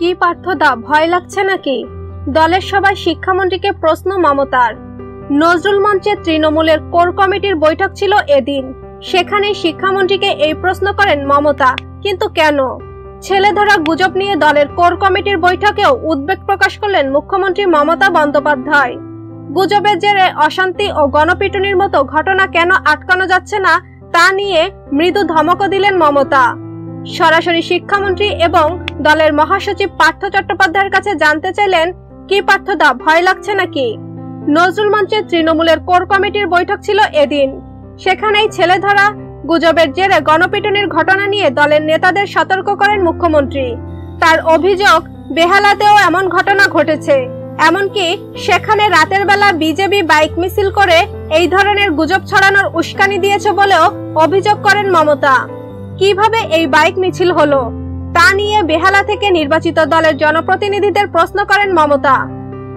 কি পার্থদা ভয় লাগছে নাকি? দলের সবাই শিক্ষামন্ত্রীকে প্রশ্ন মমতার। নজরুল মঞ্চে তৃণমূলের কোর কমিটির বৈঠক ছিল এদিন। সেখানে শিক্ষামন্ত্রীকে এই প্রশ্ন করেন মমতা, কিন্তু কেন? ছেলে ধরা গুজব নিয়ে দলের কোর কমিটির বৈঠকেও উদ্বেগ প্রকাশ করলেন মুখ্যমন্ত্রী মমতা বন্দ্যোপাধ্যায়। গুজবের জেরে অশান্তি ও গণপিটুনির মতো ঘটনা কেন আটকানো যাচ্ছে না, তা নিয়ে মৃদু ধমকও দিলেন মমতা। সরাসরি শিক্ষামন্ত্রী এবং দলের মহাসচিব পার্থ চট্টোপাধ্যায়ের কাছে জানতে চাইলেন, কি পার্থদা, ভয় লাগছে নাকি? নজরুল মঞ্চের তৃণমূলের কোর কমিটির বৈঠক ছিল এদিন। সেখানেই ছেলে ধরা গুজবের জেরে গণপিটুনির ঘটনা নিয়ে দলের নেতাদের সতর্ক করেন মুখ্যমন্ত্রী। তার অভিযোগ, বেহালাতেও এমন ঘটনা ঘটেছে। এমনকি সেখানে রাতের বেলা বিজেপি বাইক মিছিল করে এই ধরনের গুজব ছড়ানোর উস্কানি দিয়েছে বলেও অভিযোগ করেন মমতা। কীভাবে এই বাইক মিছিল হলো, তা নিয়ে বেহালা থেকে নির্বাচিত দলের জনপ্রতিনিধিদের প্রশ্ন করেন মমতা।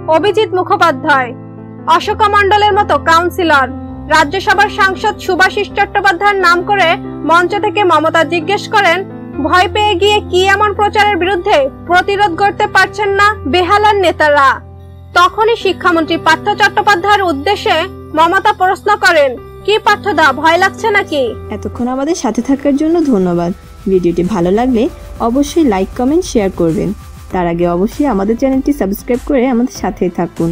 অভিজিৎ মুখোপাধ্যায়, অশোকা মণ্ডলের মতো কাউন্সিলর, রাজ্যসভার সাংসদ সুভাষিস চট্টোপাধ্যায়ের নাম করে মঞ্চ থেকে মমতা জিজ্ঞেস করেন, ভয় পেয়ে গিয়ে কি এমন প্রচারের বিরুদ্ধে প্রতিরোধ করতে পারছেন না বেহালার নেতারা? তখনই শিক্ষামন্ত্রী পার্থ চট্টোপাধ্যায়ের উদ্দেশ্যে মমতা প্রশ্ন করেন কি পার্থদা ভয় লাগছে নাকি? এতক্ষণ আমাদের সাথে থাকার জন্য ধন্যবাদ। ভিডিওটি ভালো লাগলে অবশ্যই লাইক, কমেন্ট, শেয়ার করবেন। তার আগে অবশ্যই আমাদের চ্যানেলটি সাবস্ক্রাইব করে আমাদের সাথেই থাকুন।